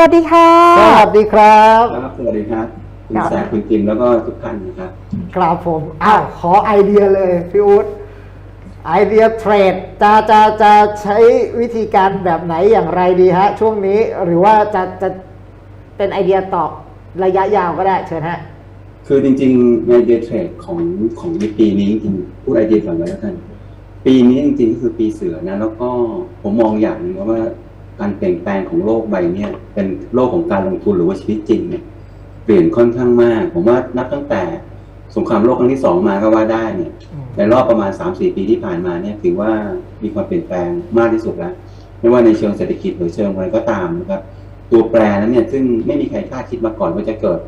วัสดีค่ะ สวัสดีครับ ครับสวัสดีครับ คุณครับแสบคุณจิมแล้วก็ทุกท่านนะครับ ครับผมอ้าวขอไอเดียเลยพี่อุ๊ดไอเดียเทรดจะจะจะใช้วิธีการแบบไหนอย่างไรดีฮะ ช่วงนี้หรือว่าจะจะเป็นไอเดียตอบระยะยาวก็ได้เชิญฮะ คือจริงๆในเดย์เทรดของของในปีนี้จริงๆพูดไอเดียก่อนเลยแล้วกัน ปีนี้จริงๆก็คือปีเสือนะ แล้วก็ผมมองอย่างหนึงว่า การเปลี่ยนแปลงของโลกใบเนี้ยเป็นโลกของการลงทุนหรือว่าชีวิตจริงเนี่ยเปลี่ยนค่อนข้างมาก ผมว่านับตั้งแต่สงครามโลกครั้งที่สองมาก็ว่าได้เนี่ย ในรอบประมาณ3-4ปีที่ผ่านมาเนี่ยถือว่ามีความเปลี่ยนแปลงมากที่สุดแล้ว ไม่ว่าในเชิงเศรษฐกิจหรือเชิงอะไรก็ตามนะครับ ตัวแปรนั้นเนี่ยซึ่งไม่มีใครคาดคิดมาก่อนว่าจะเกิด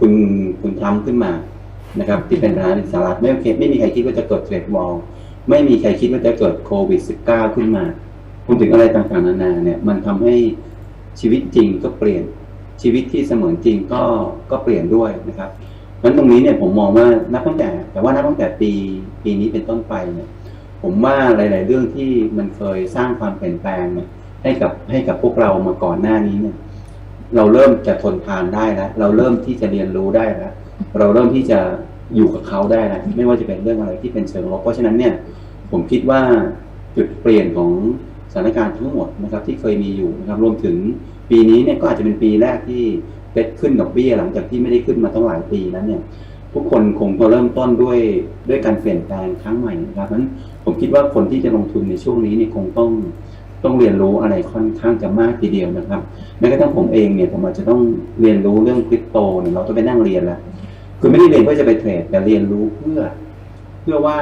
คุณคุณทรัมป์ขึ้นมานะครับที่เป็นประธานาธิบดีสหรัฐไม่โอเคไม่มีใครคิดว่าจะเกิดเทรดวอลไม่มีใครคิดว่าจะเกิดโควิด -19 ขึ้นมา คุณถึงอะไรต่างๆนานาเนี่ย มันทำให้ชีวิตจริงก็เปลี่ยนชีวิตที่เสมือนจริงก็ก็เปลี่ยนด้วยนะครับเพราะฉะนั้นตรงนี้เนี่ยผมมองว่านับตั้งแต่ แต่ว่านับตั้งแต่ปีปีนี้เป็นต้นไปเนี่ย ผมว่าหลาย ๆ เรื่องที่มันเคยสร้างความเปลี่ยนแปลงเนี่ยให้กับให้กับพวกเรามาก่อนหน้านี้เนี่ย เราเริ่มจะทนทานได้แล้วเราเริ่มที่จะเรียนรู้ได้แล้วเราเริ่มที่จะอยู่กับเขาได้แล้วไม่ว่าจะเป็นเรื่องอะไรที่เป็นเชิงลบเพราะฉะนั้นเนี่ย ผมคิดว่าจุดเปลี่ยนของ สถานการณ์ทั้งหมดนะครับที่เคยมีอยู่นะครับรวมถึงปีนี้เนี่ยก็อาจจะเป็นปีแรกที่เฟดขึ้นดอกเบี้ยหลังจากที่ไม่ได้ขึ้นมาตั้งหลายปีนั้นเนี่ยทุกคนคงจะเริ่มต้นด้วยด้วยการเปลี่ยนแปลงครั้งใหม่นะครับเพราะฉะนั้นผมคิดว่าคนที่จะลงทุนในช่วงนี้เนี่ยคงต้องต้องเรียนรู้อะไรค่อนข้างจะมากทีเดียวนะครับแม้กระทั่งผมเองเนี่ยผมอาจจะต้องเรียนรู้เรื่องคริปโตเนี่ยเราต้องไปนั่งเรียนแล้วคือไม่ได้เรียนเพื่อจะไปเทรดแต่เรียนรู้เพื่อ เพื่อว่า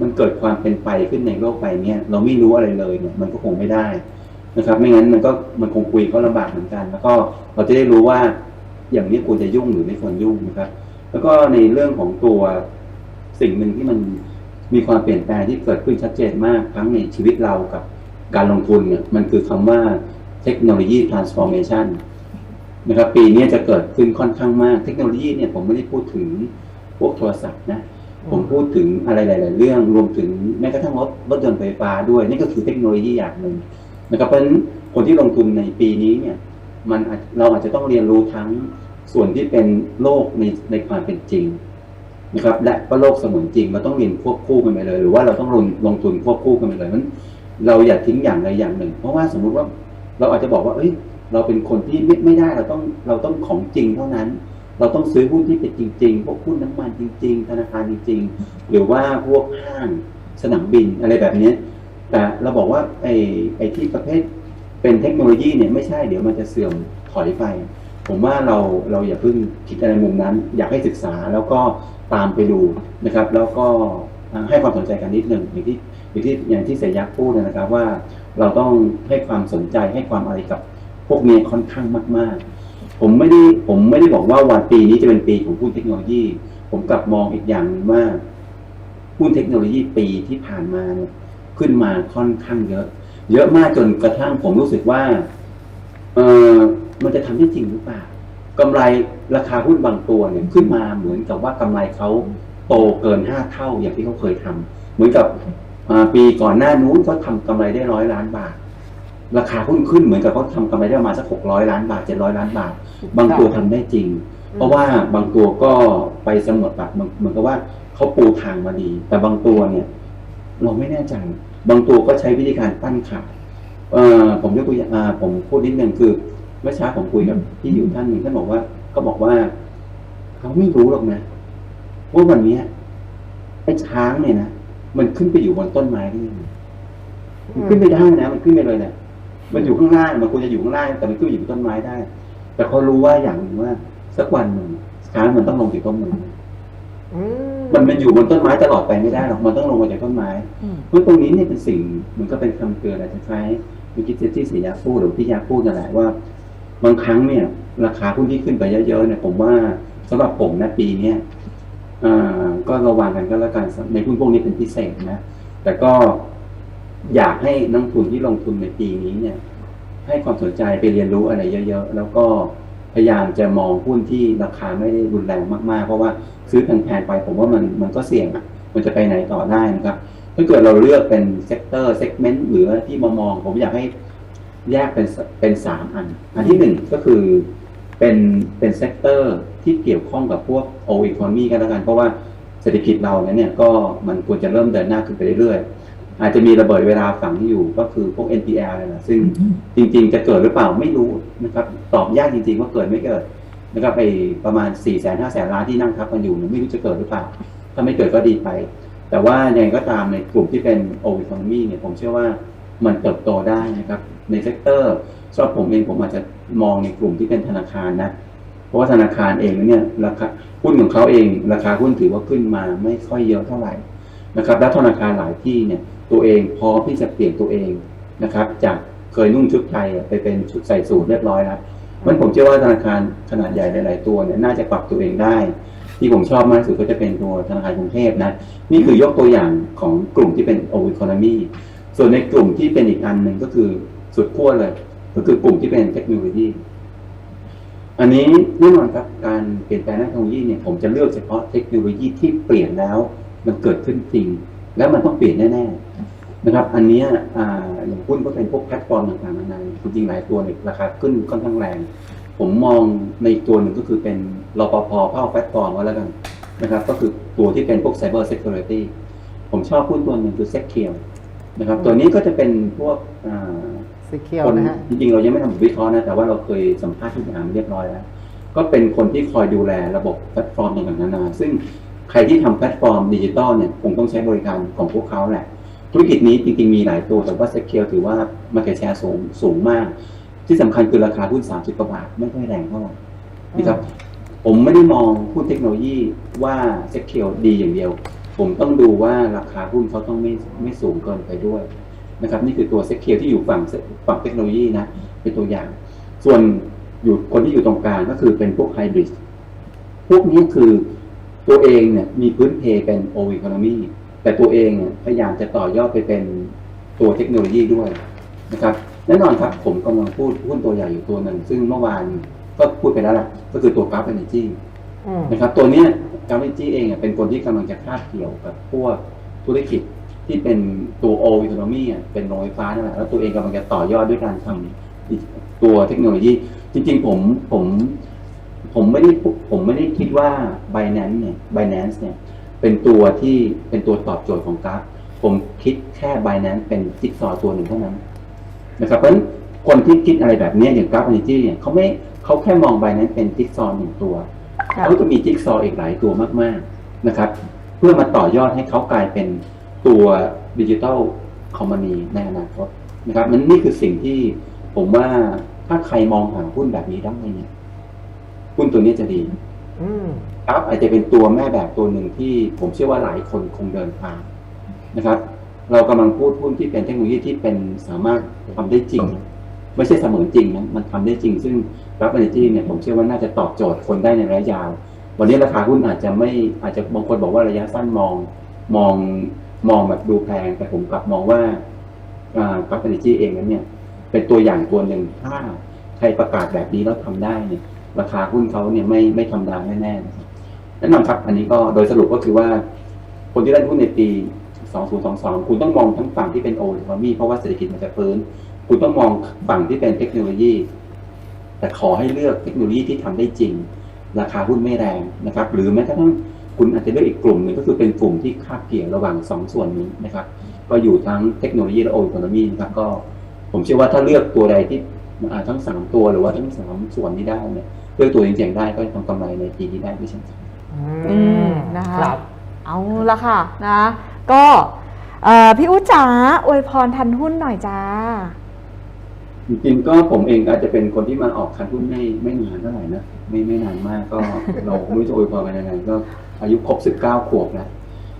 มันเกิดความเป็นไปขึ้นในโลกใบเนี้ยเราไม่รู้อะไรเลยเนี่ยมันก็คงไม่ได้นะครับ ไม่งั้นมันก็มันคงคุยเขาลำบากเหมือนกัน แล้วก็เราจะได้รู้ว่าอย่างนี้ควรจะยุ่งหรือไม่ควรยุ่งนะครับ แล้วก็ในเรื่องของตัวสิ่งหนึ่งที่มันมีความเปลี่ยนแปลงที่เกิดขึ้นชัดเจนมากทั้งในชีวิตเรากับการลงทุนเนี่ยมันคือคำว่าเทคโนโลยี transformation นะครับปีนี้จะเกิดขึ้นค่อนข้างมากเทคโนโลยีเนี่ยผมไม่ได้พูดถึงพวกโทรศัพท์นะ ผมพูดถึงอะไรหลาย ๆ เรื่องรวมถึงแม้กระทั่งรถรถยนต์ไฟฟ้าด้วย นี่ก็คือเทคโนโลยีอย่างหนึ่งนะครับเพราะฉะนั้นคนที่ลงทุนในปีนี้เนี่ย มันเราอาจจะต้องเรียนรู้ทั้งส่วนที่เป็นโลกในในความเป็นจริงนะครับและก็โลกเสมือนจริงเราต้องเรียนควบคู่กันไปเลย หรือว่าเราต้องลงลงทุนควบคู่กันไปเลยนั้นเราอย่าทิ้งอย่างใดอย่างหนึ่ง เพราะว่าสมมุติว่าเราอาจจะบอกว่า เอ้ย เราเป็นคนที่ไม่ไม่ได้เราต้องเราต้องของจริงเท่านั้น เราต้องซื้อหุ้นที่เป็นจริงๆ พวกหุ้นน้ำมันจริง ๆ ธนาคารจริง ๆ หรือว่าพวกห้างสนามบินอะไรแบบนี้ แต่เราบอกว่าไอ้ไอ้ที่ประเภทเป็นเทคโนโลยีเนี่ยไม่ใช่เดี๋ยวมันจะเสื่อมถอยไป ผมว่าเราเราอย่าเพิ่งคิดอะไรมุมนั้น อยากให้ศึกษาแล้วก็ตามไปดูนะครับ แล้วก็ให้ความสนใจกันนิดหนึ่งอย่างที่อย่างที่อย่างที่เสยยักษ์พูดนะครับว่าเราต้องให้ความสนใจให้ความอะไรกับพวกนี้ค่อนข้างมาก ๆ ผมไม่ได้ผมไม่ได้บอกว่าวันปีนี้จะเป็นปีของหุ้นเทคโนโลยี ผมกลับมองอีกอย่างหนึ่งว่าหุ้นเทคโนโลยีปีที่ผ่านมาเนี่ยขึ้นมาค่อนข้างเยอะ เยอะมากจนกระทั่งผมรู้สึกว่าเออมันจะทำได้จริงหรือเปล่ากำไรราคาหุ้นบางตัวเนี่ยขึ้นมาเหมือนกับว่ากำไรเขาโตเกินห้าเท่าอย่างที่เขาเคยทำเหมือนกับอ่าปีก่อนหน้านู้นเขาทำกำไรได้ร้อยล้านบาท ราคาหุ้นขึ้นเหมือนกับเขาทำกำไรได้มาสักหกร้อยล้านบาทเจ็ดร้อยล้านบาท บางตัวทำได้จริง เพราะว่าบางตัวก็ไปสำรวจแบบเหมือนเหมือนกับว่าเขาปูทางมาดี แต่บางตัวเนี่ย เราไม่แน่ใจ บางตัวก็ใช้วิธีการปั้นขาเอ่อผมยกตัวอย่างอ่าผมพูดนิดนึงคือเมื่อเช้าผมคุยกับพี่อยู่ท่านหนึ่งท่านบอกว่าเขาบอกว่าเขาไม่รู้หรอกนะว่าวันเนี้ยไอ้ช้างเนี่ยนะมันขึ้นไปอยู่บนต้นไม้ได้ยังไงมันขึ้นไม่ได้นะมันขึ้นไปเลยเนี่ยมันอยู่ข้างล่างมันควรจะอยู่ข้างล่างแต่มันขึ้นไปอยู่บนต้นไม้ได้ แต่เขารู้ว่าอย่างหนึ่งว่า สักวันหนึ่งช้างมันต้องลงจากต้นไม้อืมันมันอยู่บนต้นไม้ตลอดไปไม่ได้หรอกมันต้องลงมาจากต้นไม้อืมเพราะตรงนี้เนี่ยเป็นสิ่งมันก็เป็นคำเตือนอะไรคล้ายๆเมื่อกี้ที่เสียยาพูดหรือที่ยาพูดนั่นแหละว่า บางครั้งเนี่ย ราคาหุ้นที่ขึ้นไปเยอะๆเนี่ยผมว่าสำหรับผมนะปีเนี้ยอ่าก็ระวังกันก็แล้วกันในหุ้นพวกนี้เป็นพิเศษนะแต่ก็อยากให้นักทุนที่ลงทุนในปีนี้เนี่ย ให้ความสนใจไปเรียนรู้อะไรเยอะ ๆ แล้วก็พยายามจะมองหุ้นที่ราคาไม่ได้รุนแรงมากๆ เพราะว่าซื้อแพงๆไปผมว่ามันมันก็เสี่ยงอะมันจะไปไหนต่อได้นะครับถ้าเกิดเราเลือกเป็นเซกเตอร์เซกเมนต์หรือที่มามอง ผมอยากให้แยกเป็นเป็นสามอัน อันที่หนึ่งก็คือเป็นเป็นเซกเตอร์ที่เกี่ยวข้องกับพวกโอ e คอนมีกันแล้วกัน เพราะว่าเศรษฐกิจเราเนี่ยก็มันควรจะเริ่มเดินหน้าขึ้นไปเรื่อยๆ อาจจะมีระเบิดเวลาฝังอยู่ก็คือพวก NPL อะไรนะซึ่งจริง ๆ จะเกิดหรือเปล่าไม่รู้นะครับตอบยากจริง ๆ ว่าเกิดไม่เกิดนะครับไอประมาณ4ี่แสนห้าแสนล้านที่นั่งทับกันอยู่เนี่ยไม่รู้จะเกิดหรือเปล่า ถ้าไม่เกิดก็ดีไป แต่ว่ายังไงก็ตามในกลุ่มที่เป็นโอ e คอนมีเนี่ยผมเชื่อว่ามันเติบโตได้นะครับ ในเซกเตอร์สำหรับผมเองผมอาจจะมองในกลุ่มที่เป็นธนาคารนะ เพราะว่าธนาคารเองเนี่ยราคาหุ้นของเขาเอง ราคาหุ้นถือว่าขึ้นมาไม่ค่อยเยอะเท่าไหร่นะครับ และธนาคารหลายที่เนี่ย ตัวเองพร้อมที่จะเปลี่ยนตัวเองนะครับ จากเคยนุ่งชุดไทยไปเป็นชุดใส่สูทเรียบร้อยแล้วมันผมเชื่อว่าธนาคารขนาดใหญ่หลาย ๆ ตัวเนี่ยน่าจะปรับตัวเองได้ ที่ผมชอบมากที่สุดก็จะเป็นตัวธนาคารกรุงเทพนะ นี่คือยกตัวอย่างของกลุ่มที่เป็นโอ e คอนมีส่วนในกลุ่มที่เป็นอีกอันหนึ่งก็คือสุดขั้วเลย ก็คือกลุ่มที่เป็นเทคโนโลยีอันนี้แน่นอนครับการเปลี่ยนแปลงด้านเทคโนโลยีเนี่ยผมจะเลือกเฉพาะเทคโนโลยีที่เปลี่ยนแล้ว มันเกิดขึ้นจริง แล้วมันต้องเปลี่ยนแน่ๆ นะครับ อันเนี้ยอ่าอย่างหุ้นก็เป็นพวกแพลตฟอร์มต่างๆนานาจริงๆหลายตัวเนี่ยราคาขึ้นค่อนข้างแรง ผมมองในอีกตัวหนึ่งก็คือเป็นรปภเผ่าแพลตฟอร์มก็แล้วกันนะครับ ก็คือตัวที่เป็นพวก Cyber Security ผมชอบหุ้นตัวหนึ่งคือ Secure นะครับ ตัวนี้ก็จะเป็นพวกอ่าสีเขียวคนนะฮะจริงๆเรายังไม่ทำวิเคราะห์นะ แต่ว่าเราเคยสัมภาษณ์ที่ถามเรียบร้อยแล้ว ก็เป็นคนที่คอยดูแลระบบแพลตฟอร์มต่างๆนานาซึ่งใครที่ทำแพลตฟอร์มดิจิตอลเนี่ยคงต้องใช้บริการของพวกเขาแหละ ธุรกิจนี้จริงๆมีหลายตัวแต่ว่า Secure ถือว่า Market Share สูงสูงมาก ที่สำคัญคือราคาหุ้น30กว่าบาทไม่ค่อยแรงเท่าไหร่นะครับผมไม่ได้มองหุ้นเทคโนโลยีว่า Secure ดีอย่างเดียว ผมต้องดูว่าราคาหุ้นเขาต้องไม่ไม่สูงเกินไปด้วยนะครับนี่คือตัวเซ็กเคียที่อยู่ฝั่งฝั่งเทคโนโลยีนะเป็นตัวอย่าง ส่วนอยู่คนที่อยู่ตรงกลางก็คือเป็นพวกไฮบริดพวกนี้คือตัวเองเนี่ยมีพื้นเพเป็นโอ e ค o n o m y แต่ตัวเองเนี่ยพยายามจะต่อยอดไปเป็นตัวเทคโนโลยีด้วยนะครับแน่นอนครับผมกำลังพูดหุ้นตัวใหญ่อยู่ตัวหนึ่ง ซึ่งเมื่อวานก็พูดไปแล้วล่ะก็คือตัวกราฟเอเนจีอืมนะครับ ตัวเนี้ยกาเมจี้เองอะเป็นคนที่กำลังจะคาบเกี่ยวกับพวกธุรกิจที่เป็นตัวโอ e ค o n o m y อะเป็นโรงไฟฟ้านั่นแหละแล้วตัวเองกำลังจะต่อยอดด้วยการทำตัวเทคโนโลยี จริงๆผมผม ผมไม่ได้ผมไม่ได้คิดว่า Binance เนี่ย Binance เนี่ย เป็นตัวที่เป็นตัวตอบโจทย์ของกราฟผมคิดแค่ Binance เป็นจิ๊กซอว์ตัวหนึ่งเท่านั้นนะครับเพราะฉะนั้นคนที่คิดอะไรแบบเนี้ยอย่างกราฟ Energy เนี่ยเขาไม่เขาแค่มอง Binance เป็นจิ๊กซอว์หนึ่งตัวค่ะเขาจะมีจิ๊กซอว์อีกหลายตัวมากๆนะครับ เพื่อมาต่อยอดให้เขากลายเป็นตัวดิจิทัลคอมมานีในอนาคตนะครับนั้นนี่คือสิ่งที่ผมว่าถ้าใครมองหาหุ้นแบบนี้ได้เนี่ยหุ้นตัวนี้จะดี อืม ครับอาจจะเป็นตัวแม่แบบตัวหนึ่งที่ผมเชื่อว่าหลายคนคงเดินทางนะครับ เรากำลังพูดหุ้นที่เป็นเทคโนโลยีที่เป็นสามารถทำได้จริง ไม่ใช่เสมือนจริงนะมันทำได้จริง ซึ่งรับเอเนจีเนี่ยผมเชื่อว่าน่าจะตอบโจทย์คนได้ในระยะยาว วันนี้ราคาหุ้นอาจจะไม่อาจจะบางคนบอกว่าระยะสั้นมองมองมองแบบดูแพง แต่ผมกลับมองว่าอ่ารับเอเนจีเองนั้นเนี่ย เป็นตัวอย่างตัวหนึ่งถ้าใครประกาศแบบนี้แล้วทำได้เนี่ยราคาหุ้นเขาเนี่ยไม่ไม่ธรรมดาแน่ๆนะครับ แน่นอนครับ อันนี้ก็โดยสรุปก็คือว่า คนที่ได้หุ้นในปี 2022 คุณต้องมองทั้งฝั่งที่เป็นโอลิคอมีเพราะว่าเศรษฐกิจมันจะเฟื้น คุณต้องมองฝั่งที่เป็นเทคโนโลยี แต่ขอให้เลือกเทคโนโลยีที่ทำได้จริง ราคาหุ้นไม่แรงนะครับ หรือแม้กระทั่งคุณอาจจะเลือกอีกกลุ่มหนึ่งก็คือเป็นกลุ่มที่คาบเกี่ยวระหว่างสองส่วนนี้นะครับ ก็อยู่ทั้งเทคโนโลยีและโอลิคอมีนะครับก็ผมเชื่อว่าถ้าเลือกตัวใดที่อ่าทั้งสามตัวหรือว่าทั้งสามส่วนนี้ได้เนี่ยเลือกตัวเจ๋งๆได้ก็จะทำกำไรในปีนี้ได้ด้วยเช่นกัน อืมนะคะครับ เอาละค่ะนะ ก็เอ่อพี่อุ๊จ๋าอวยพรทันหุ้นหน่อยจ้า จริงๆก็ผมเองอาจจะเป็นคนที่มาออกคันหุ้นไม่ไม่นานเท่าไหร่นะไม่ไม่นานมากก็ เราไม่รู้จะอวยพรกันยังไงก็อายุครบสิบเก้าขวบแล้ว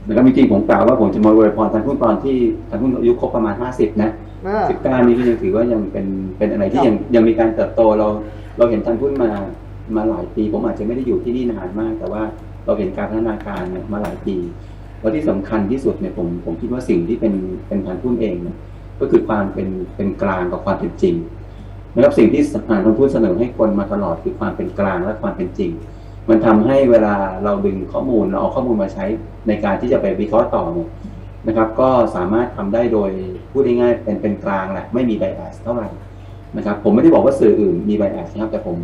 นะครับจริงๆผมกล่าวว่าผมจะมาอวยพรทันหุ้นตอนที่ทันหุ้นอายุครบประมาณห้าสิบนะเออ สิบเก้านี้ก็ยังถือว่ายังเป็นเป็นอะไรที่ยังยังมีการเติบโตเรา เราเห็นทันหุ้นมา มาหลายปี ผมอาจจะไม่ได้อยู่ที่นี่นานมาก แต่ว่าเราเห็นการพัฒนาการเนี่ยมาหลายปีแล้วที่สำคัญที่สุดเนี่ยผมผมคิดว่าสิ่งที่เป็นเป็นทันหุ้นเองเนี่ยก็คือความเป็นเป็นกลางกับความเป็นจริงนะครับสิ่งที่สถานทูตเสนอให้คนมาตลอดคือความเป็นกลางและความเป็นจริง มันทำให้เวลาเราดึงข้อมูลเราเอาข้อมูลมาใช้ในการที่จะไปวิเคราะห์ต่อเนี่ยนะครับ ก็สามารถทำได้โดยพูดง่ายๆเป็นเป็นกลางแหละไม่มีไบแอสเท่าไหร่นะครับ ผมไม่ได้บอกว่าสื่ออื่นมีไบแอสนะครับแต่ผม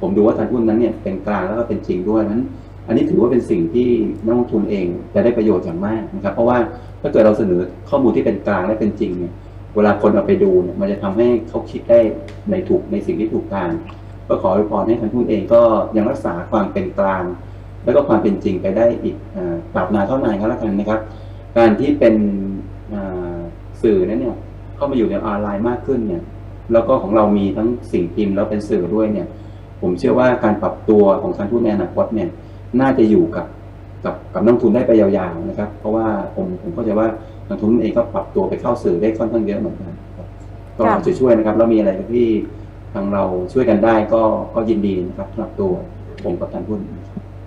ผมดูว่าทางหุ้นนั้นเนี่ยเป็นกลางแล้วก็เป็นจริงด้วยนั้น อันนี้ถือว่าเป็นสิ่งที่นักลงทุนเองจะได้ประโยชน์อย่างมากนะครับ เพราะว่าถ้าเกิดเราเสนอข้อมูลที่เป็นกลางและเป็นจริงเนี่ยเวลาคนเอาไปดูเนี่ยมันจะทำให้เขาคิดได้ในถูกในสิ่งที่ถูกทางก็ขออวยพรให้ทางหุ้นเองก็ยังรักษาความเป็นกลาง แล้วก็ความเป็นจริงไปได้อีกอ่าตราบนาเท่านานก็แล้วกันนะครับ การที่เป็นสื่อนั้นเนี่ยเข้ามาอยู่ในออนไลน์มากขึ้นเนี่ยแล้วก็ของเรามีทั้งสิ่งพิมพ์แล้วเป็นสื่อด้วยเนี่ย ผมเชื่อว่าการปรับตัวของทางทุนในอนาคตเนี่ยน่าจะอยู่กับกับกับนักลงทุนได้ไปยาวๆนะครับ เพราะว่าผมผมเข้าใจว่านักลงทุนเองก็ปรับตัวไปเข้าสื่อได้ค่อนข้างเยอะเหมือนกันครับก็ค่ะช่วยๆนะครับแล้วมีอะไรที่ทางเราช่วยกันได้ก็ก็ยินดีนะครับสำหรับตัวผมกับทางทุน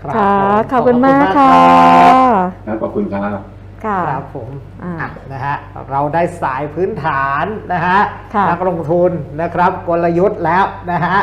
ครับค่ะผมขอบคุณมากค่ะครับขอบคุณครับค่ะครับผมอ่าอะนะฮะเราได้สายพื้นฐานนะฮะค่ะนักลงทุนนะครับกลยุทธ์แล้วนะฮะ